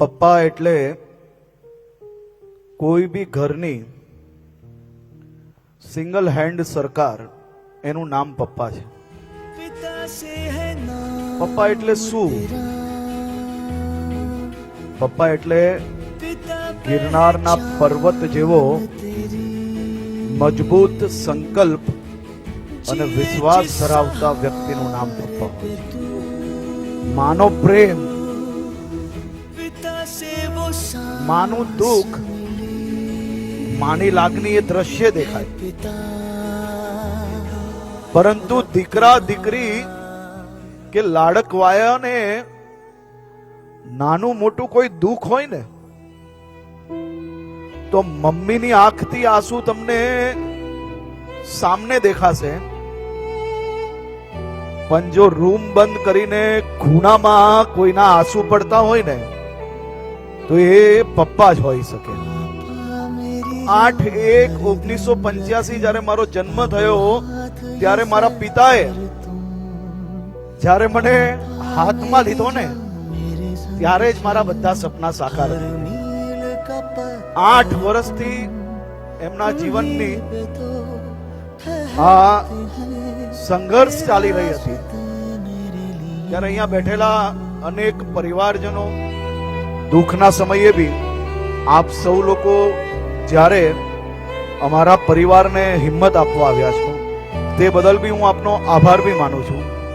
પપ્પા એટલે કોઈ બી ઘરની સિંગલ હેન્ડ સરકાર, એનું નામ પપ્પા છે. પપ્પા એટલે શું? પપ્પા એટલે ગિરનારના પર્વત જેવો મજબૂત સંકલ્પ અને વિશ્વાસ ધરાવતા વ્યક્તિનું નામ પપ્પા માનો પ્રેમ. માનું દુઃખ, માની લાગણી એ દ્રશ્ય દેખાય. પરંતુ દીકરા દીકરી કે લાડકવાયાને નાનું મોટું કોઈ દુઃખ હોય ને, તો મમ્મીની આંખથી આંસુ તમને સામને દેખાશે. પણ જો રૂમ બંધ કરીને ખૂણામાં કોઈના આંસુ પડતા હોય ને તો એ પપ્પા જ હોઈ શકે. આઠ એક ઓગણીસો પંચ્યાસી જ્યારે મારો જન્મ થયો, ત્યારે મારા પિતાએ જ્યારે મને હાથમાં લીધો ને, ત્યારે જ મારા બધા સપના સાકાર આઠ વર્ષથી એમના જીવનની આ સંઘર્ષ ચાલી રહી હતી. ત્યારે અહીંયા બેઠેલા અનેક પરિવારજનો દુઃખના સમયે બી આપ સૌ લોકો જ્યારે અમારા પરિવારને હિંમત આપવા આવ્યા છો, તે બદલ બી હું આપનો આભાર બી માનું છું.